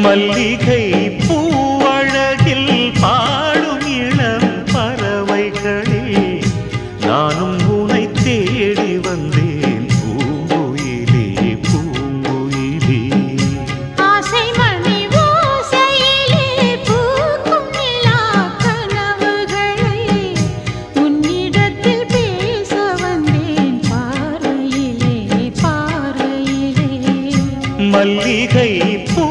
மல்லிகை பூவழகில் பாடும் இளம் பறவைகளில் நானும் உனை தேடி வந்தேன். பூங்குயிலே பூங்குயிலே. ஆசை மணி ஓசையிலே பூக்கும் நிலா கனவுகளை உன்னிடத்தில் பேச வந்தேன் பார்வையிலே பார்வையிலே. மல்லிகை பூ